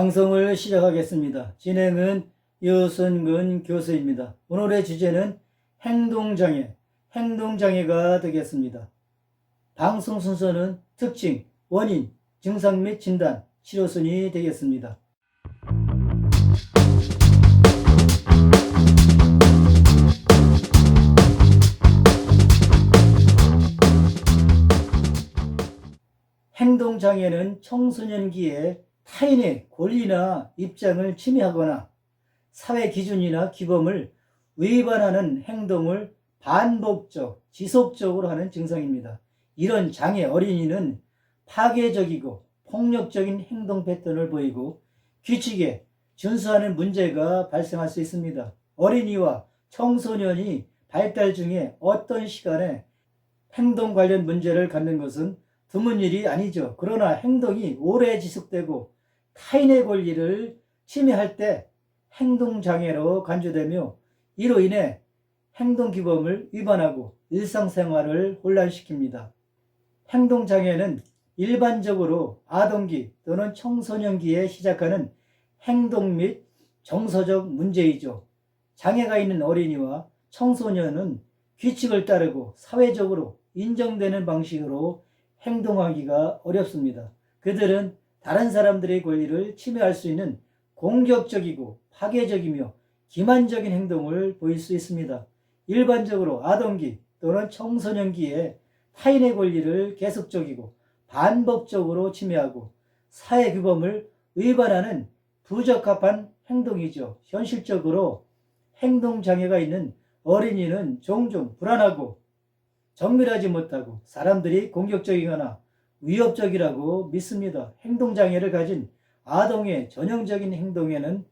방송을 시작하겠습니다. 진행은 유순근 교수입니다. 오늘의 주제는 행동장애, 행동장애가 되겠습니다. 방송 순서는 특징, 원인, 증상 및 진단, 치료순이 되겠습니다. 행동장애는 청소년기에 타인의 권리나 입장을 침해하거나 사회 기준이나 규범을 위반하는 행동을 반복적, 지속적으로 하는 증상입니다. 이런 장애 어린이는 파괴적이고 폭력적인 행동 패턴을 보이고 규칙에 준수하는 문제가 발생할 수 있습니다. 어린이와 청소년이 발달 중에 어떤 시간에 행동 관련 문제를 갖는 것은 드문 일이 아니죠. 그러나 행동이 오래 지속되고 타인의 권리를 침해할 때 행동장애로 간주되며 이로 인해 행동규범을 위반하고 일상생활을 혼란시킵니다. 행동장애는 일반적으로 아동기 또는 청소년기에 시작하는 행동 및 정서적 문제이죠. 장애가 있는 어린이와 청소년은 규칙을 따르고 사회적으로 인정되는 방식으로 행동하기가 어렵습니다. 그들은 다른 사람들의 권리를 침해할 수 있는 공격적이고 파괴적이며 기만적인 행동을 보일 수 있습니다. 일반적으로 아동기 또는 청소년기에 타인의 권리를 계속적이고 반복적으로 침해하고 사회 규범을 위반하는 부적합한 행동이죠. 현실적으로 행동 장애가 있는 어린이는 종종 불안하고 정밀하지 못하고 사람들이 공격적이거나 위협적이라고 믿습니다. 행동장애를 가진 아동의 전형적인 행동에는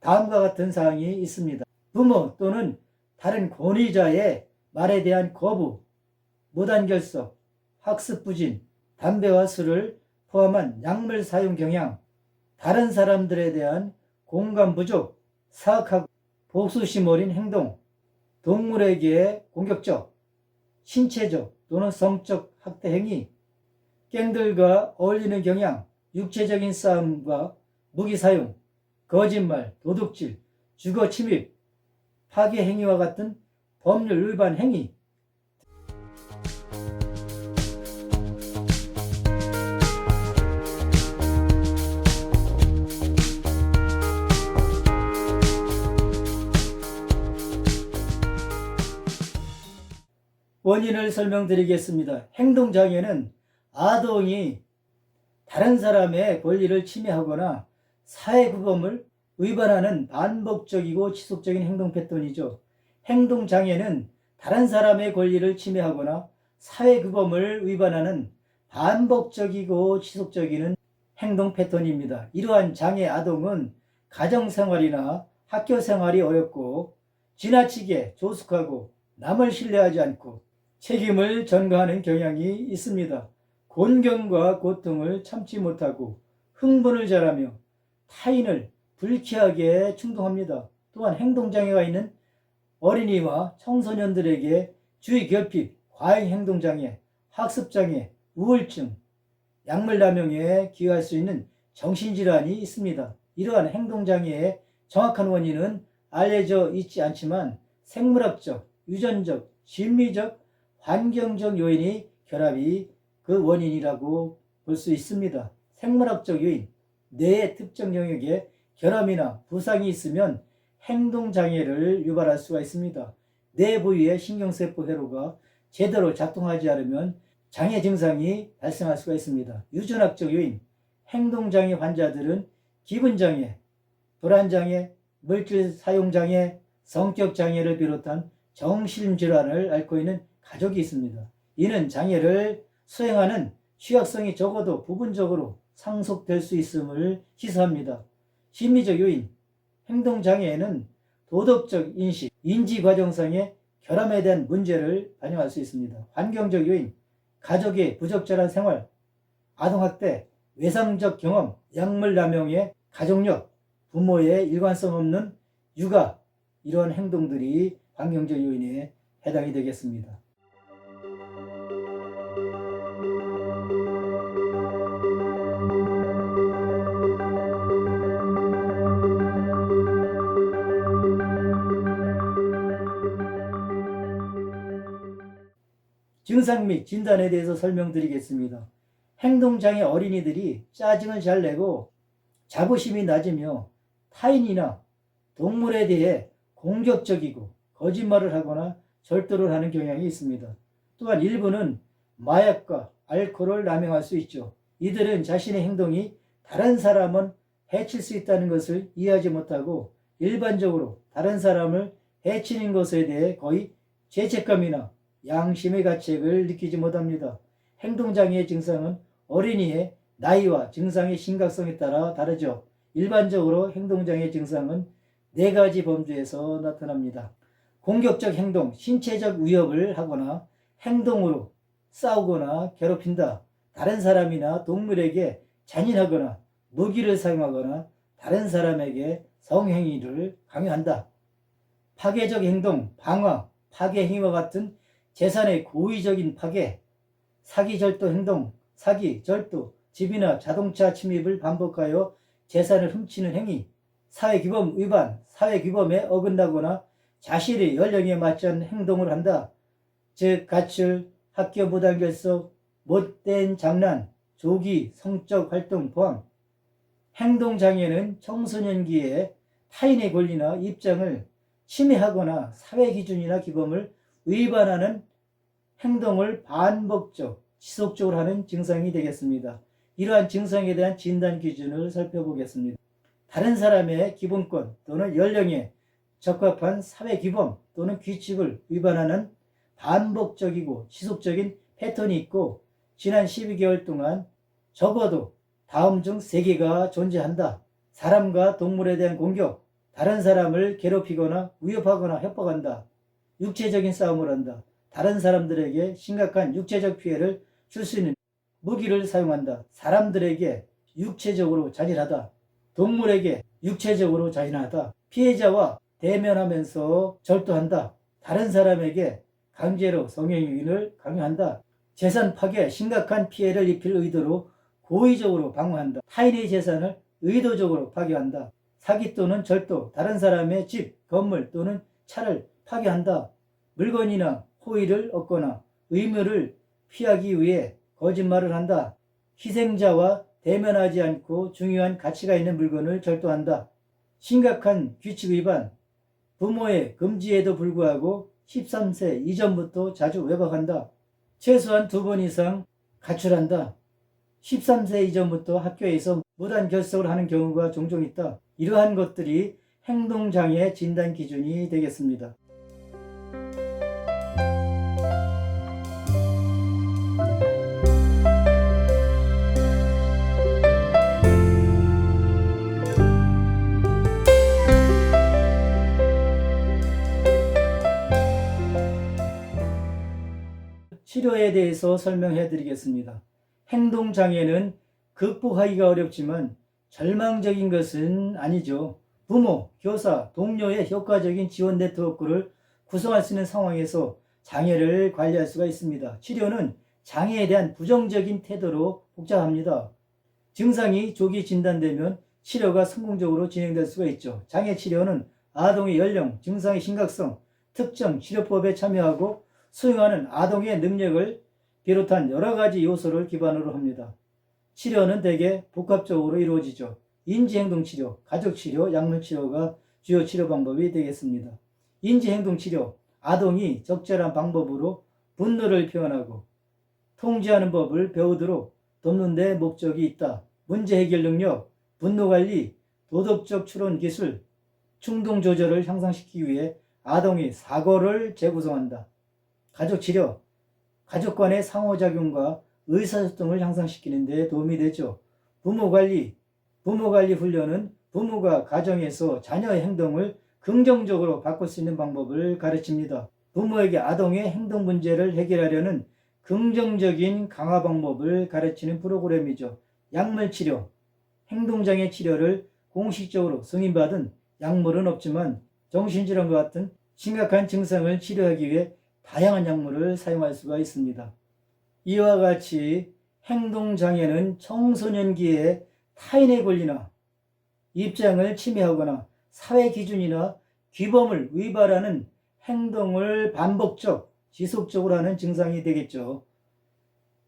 다음과 같은 사항이 있습니다. 부모 또는 다른 권위자의 말에 대한 거부, 무단결석, 학습 부진, 담배와 술을 포함한 약물 사용 경향, 다른 사람들에 대한 공감 부족, 사악하고 복수심 어린 행동, 동물에게 공격적, 신체적 또는 성적 학대 행위, 갱들과 어울리는 경향, 육체적인 싸움과 무기 사용, 거짓말, 도둑질, 주거 침입, 파괴 행위와 같은 법률 위반 행위, 원인을 설명드리겠습니다. 행동장애는 아동이 다른 사람의 권리를 침해하거나 사회규범을 위반하는 반복적이고 지속적인 행동 패턴이죠. 행동장애는 다른 사람의 권리를 침해하거나 사회규범을 위반하는 반복적이고 지속적인 행동 패턴입니다. 이러한 장애 아동은 가정생활이나 학교생활이 어렵고 지나치게 조숙하고 남을 신뢰하지 않고 책임을 전가하는 경향이 있습니다. 곤경과 고통을 참지 못하고 흥분을 잘하며 타인을 불쾌하게 충동합니다. 또한 행동장애가 있는 어린이와 청소년들에게 주의 결핍, 과잉 행동장애, 학습장애, 우울증, 약물남용에 기여할 수 있는 정신질환이 있습니다. 이러한 행동장애의 정확한 원인은 알려져 있지 않지만 생물학적, 유전적, 심리적, 환경적 요인이 결합이 그 원인이라고 볼 수 있습니다. 생물학적 요인, 뇌의 특정 영역에 결함이나 부상이 있으면 행동장애를 유발할 수가 있습니다. 뇌 부위의 신경세포 회로가 제대로 작동하지 않으면 장애 증상이 발생할 수가 있습니다. 유전학적 요인, 행동장애 환자들은 기분장애, 불안장애, 물질 사용장애, 성격장애를 비롯한 정신질환을 앓고 있는 가족이 있습니다. 이는 장애를 수행하는 취약성이 적어도 부분적으로 상속될 수 있음을 시사합니다. 심리적 요인, 행동장애에는 도덕적 인식, 인지과정상의 결함에 대한 문제를 반영할 수 있습니다. 환경적 요인, 가족의 부적절한 생활, 아동학대, 외상적 경험, 약물 남용의 가족력, 부모의 일관성 없는 육아, 이런 행동들이 환경적 요인에 해당이 되겠습니다. 증상 및 진단에 대해서 설명드리겠습니다. 행동장애 어린이들이 짜증을 잘 내고 자부심이 낮으며 타인이나 동물에 대해 공격적이고 거짓말을 하거나 절도를 하는 경향이 있습니다. 또한 일부는 마약과 알코올을 남용할 수 있죠. 이들은 자신의 행동이 다른 사람은 해칠 수 있다는 것을 이해하지 못하고 일반적으로 다른 사람을 해치는 것에 대해 거의 죄책감이나 양심의 가책을 느끼지 못합니다. 행동장애의 증상은 어린이의 나이와 증상의 심각성에 따라 다르죠. 일반적으로 행동장애 증상은 네 가지 범주에서 나타납니다. 공격적 행동, 신체적 위협을 하거나 행동으로 싸우거나 괴롭힌다. 다른 사람이나 동물에게 잔인하거나 무기를 사용하거나 다른 사람에게 성행위를 강요한다. 파괴적 행동, 방화, 파괴 행위와 같은 재산의 고의적인 파괴, 사기 절도 행동, 사기, 절도, 집이나 자동차 침입을 반복하여 재산을 훔치는 행위, 사회규범 위반, 사회규범에 어긋나거나 자신의 연령에 맞지 않는 행동을 한다. 즉, 가출, 학교 무단 결석, 못된 장난, 조기, 성적 활동 포함. 행동장애는 청소년기에 타인의 권리나 입장을 침해하거나 사회 기준이나 규범을 위반하는 행동을 반복적, 지속적으로 하는 증상이 되겠습니다. 이러한 증상에 대한 진단 기준을 살펴보겠습니다. 다른 사람의 기본권 또는 연령에 적합한 사회 규범 또는 규칙을 위반하는 반복적이고 지속적인 패턴이 있고 지난 12개월 동안 적어도 다음 중 3개가 존재한다. 사람과 동물에 대한 공격, 다른 사람을 괴롭히거나 위협하거나 협박한다. 육체적인 싸움을 한다. 다른 사람들에게 심각한 육체적 피해를 줄 수 있는 무기를 사용한다. 사람들에게 육체적으로 잔인하다. 동물에게 육체적으로 잔인하다. 피해자와 대면하면서 절도한다. 다른 사람에게 강제로 성행위를 강요한다. 재산 파괴, 심각한 피해를 입힐 의도로 고의적으로 방어한다. 타인의 재산을 의도적으로 파괴한다. 사기 또는 절도, 다른 사람의 집, 건물 또는 차를 파괴한다. 물건이나 호의를 얻거나 의무를 피하기 위해 거짓말을 한다. 희생자와 대면하지 않고 중요한 가치가 있는 물건을 절도한다. 심각한 규칙 위반, 부모의 금지에도 불구하고 13세 이전부터 자주 외박한다. 최소한 두 번 이상 가출한다. 13세 이전부터 학교에서 무단 결석을 하는 경우가 종종 있다. 이러한 것들이 행동장애 진단 기준이 되겠습니다. 치료에 대해서 설명해 드리겠습니다. 행동장애는 극복하기가 어렵지만 절망적인 것은 아니죠. 부모, 교사, 동료의 효과적인 지원 네트워크를 구성할 수 있는 상황에서 장애를 관리할 수가 있습니다. 치료는 장애에 대한 부정적인 태도로 복잡합니다. 증상이 조기 진단되면 치료가 성공적으로 진행될 수가 있죠. 장애 치료는 아동의 연령, 증상의 심각성, 특정 치료법에 참여하고 수행하는 아동의 능력을 비롯한 여러 가지 요소를 기반으로 합니다. 치료는 대개 복합적으로 이루어지죠. 인지행동치료, 가족치료, 약물치료가 주요 치료 방법이 되겠습니다. 인지행동치료, 아동이 적절한 방법으로 분노를 표현하고 통제하는 법을 배우도록 돕는 데 목적이 있다. 문제 해결 능력, 분노 관리, 도덕적 추론 기술, 충동 조절을 향상시키기 위해 아동이 사고를 재구성한다. 가족 치료, 가족 간의 상호작용과 의사소통을 향상시키는 데 도움이 되죠. 부모 관리, 부모 관리 훈련은 부모가 가정에서 자녀의 행동을 긍정적으로 바꿀 수 있는 방법을 가르칩니다. 부모에게 아동의 행동 문제를 해결하려는 긍정적인 강화 방법을 가르치는 프로그램이죠. 약물 치료, 행동장애 치료를 공식적으로 승인받은 약물은 없지만 정신질환과 같은 심각한 증상을 치료하기 위해 다양한 약물을 사용할 수가 있습니다. 이와 같이 행동장애는 청소년기에 타인의 권리나 입장을 침해하거나 사회 기준이나 규범을 위반하는 행동을 반복적, 지속적으로 하는 증상이 되겠죠.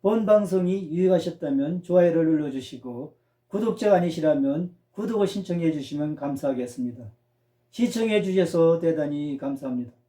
본 방송이 유익하셨다면 좋아요를 눌러주시고 구독자가 아니시라면 구독을 신청해 주시면 감사하겠습니다. 시청해 주셔서 대단히 감사합니다.